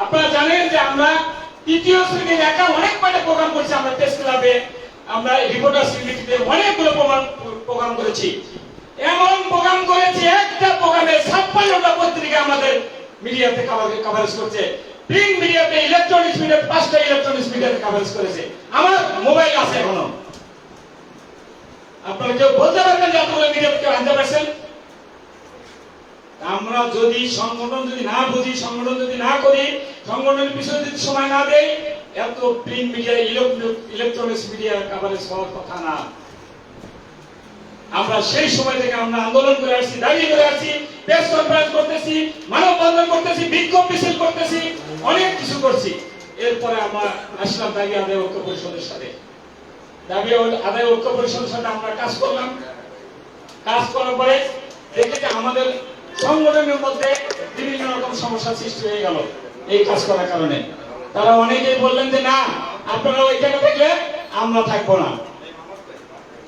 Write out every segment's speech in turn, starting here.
আপনারা জানেন যে আমরা তৃতীয় শ্রেণির একা অনেক কয়টা প্রোগ্রাম করছি, আমরা প্রেস ক্লাবে আমরা রিপোর্টার সিন্ডিকেটে অনেকগুলো প্রোগ্রাম প্রোগ্রাম করেছি। এমন প্রোগ্রাম করেছি, একটা প্রোগ্রামে ছাপ্পান্নটা পত্রিকা আমাদের মিডিয়াতে কভারেজ করছে। প্রিন্ট মিডিয়াতে ইলেকট্রনিক্স মিডিয়াতে পাঁচটা ইলেকট্রনিক্স মিডিয়াতে কভারেজ করেছে। আমার মোবাইল আছে এখনও। আপনারা কেউ বলতে পারবেন যে এতগুলো মিডিয়া কেউ আনতে পারছেন? আমরা যদি সংগঠন যদি না বুঝি, সংগঠন যদি না করি, সংগঠনের পিছনে যদি সময় না দেই, এত print media electronics media coverage হওয়ার কথা না। আমরা সেই সময় থেকে আমরা আন্দোলন করে আসছি, দাঁড়িয়ে করে আসছি, প্রেস কনফারেন্স করতেছি, মানববন্ধন করতেছি বিক্ষোভ মিছিল করতেছি, অনেক কিছু করছি। এরপরে আমরা আসলাম দাবি আদায় ঐক্য পরিষদের সাথে। দাবি আদায় ঐক্য পরিষদের সাথে আমরা কাজ করলাম। কাজ করার পরে দেখে যে আমাদের সংগঠনের মধ্যে বিভিন্ন রকম সমস্যা সৃষ্টি হয়ে গেল এই কাজ করার কারণে। তারা অনেকেই বললেন যে, না, আপনারা ওইখানে থাকলে আমরা থাকব না।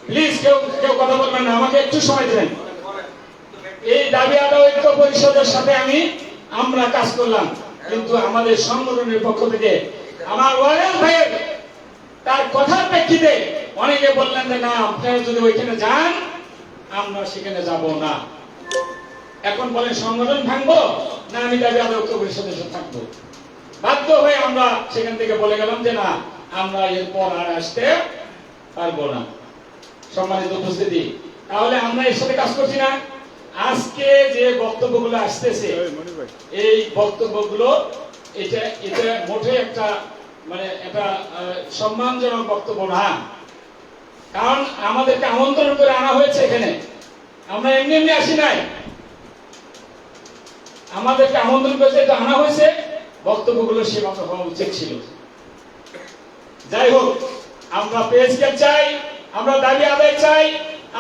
প্লিজ কেউ কেউ কথা বলবেন না, আমাকে একটু সময় দেবেন। এই দাবি আদায় ঐক্য পরিষদের সাথে আমি, আমরা কাজ করলাম। কিন্তু আমাদের সংগঠনের পক্ষ থেকে আমার ওয়ারেন ভাইয়ের তার কথার প্রেক্ষিতে অনেকে বললেন যে, না, আপনারা যদি ওইখানে যান, আমরা সেখানে যাব না। এখন বলেন সংগঠন ভাঙবো না আমি দাবি আদায় ঐক্য পরিষদের সাথে থাকব? বাধ্য হয়ে আমরা সেখান থেকে বলে গেলাম যে না আমরা এরপর আর আসতে পারব না। সম্মানিত উপস্থিতি তাহলে আমরা এর সাথে কাজ করছি না। আজকে যে বক্তব্যগুলো আসতেছে এই বক্তব্যগুলো এটা এটা মোটে একটা মানে একটা সম্মানজনক বক্তব্য না। কারণ আমাদেরকে আমন্ত্রণ করে আনা হয়েছে এখানে। আমরা এমনি এমনি আসি নাই। আমাদেরকে আমন্ত্রণ করে এটা আনা হয়েছে, বক্তব্যগুলো সেভাবে হওয়া উচিত ছিল। যাই হোক আমরা পেজকে চাই, আমরা দাবি আদায় চাই,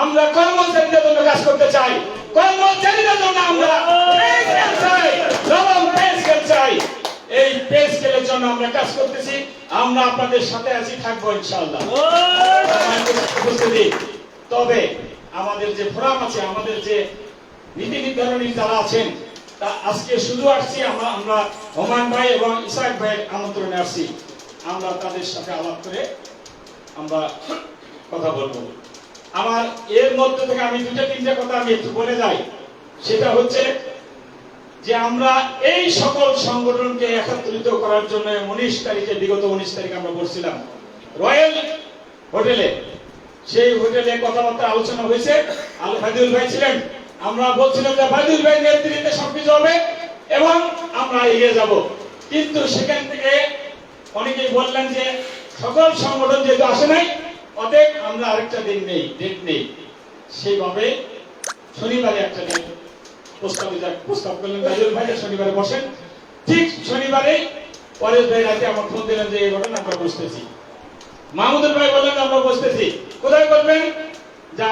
আমরা কর্মচারীদের জন্য কাজ করতে চাই। কর্মচারীদের জন্য আমরা চাই নবম scale চাই। এই পে স্কেলের জন্য আমরা কাজ করতেছি, আমরা আপনাদের সাথে আছি, থাকব ইনশাআল্লাহ। উপস্থিতি। তবে আমাদের যে ফোরাম আছে, আমাদের যে নীতি নির্ধারণী যারা আছেন আজকে শুধু আসছি আমরা আমরা হোমান ভাই এবং ইসাক ভাইয়ের আমন্ত্রণে আসছি। আমরা তাদের সাথে আলাপ করে আমরা কথা বলব। আমার এর মধ্যে থেকে আমি দুটা তিনটা কথা আমি একটু বলে যাই। সেটা হচ্ছে যে আমরা এই সকল সংগঠনকে একত্রিত করার জন্য উনিশ তারিখে, বিগত উনিশ তারিখে আমরা বলছিলাম রয়্যাল হোটেলে। সেই হোটেলে কথাবার্তা আলোচনা হয়েছে। আল ফাইদুল ভাই ছিলেন আমরা বলছিলাম যে ফাইদুল ভাই নেতৃত্বে সবকিছু হবে এবং আমরা এগিয়ে যাব। কিন্তু সেখান থেকে অনেকেই বললেন যে সকল সংগঠন যেহেতু আসে নাই, অতএব আমরা আরেকটা দিন নেই ডেট নেই। সেইভাবে শনিবারে একটা ডেট প্রস্তাবিত প্রস্তাব করলেন ফাইজুল ভাই শনিবারে বসেন। ঠিক শনিবারে পরেশ ভাই রাতে আমার ফোন দিলেন যে এই ঘটনা আমরা বসতেছি মাহমুদুল ভাই বললেন, আমরা বসতেছি কোথায় বলবেন? যে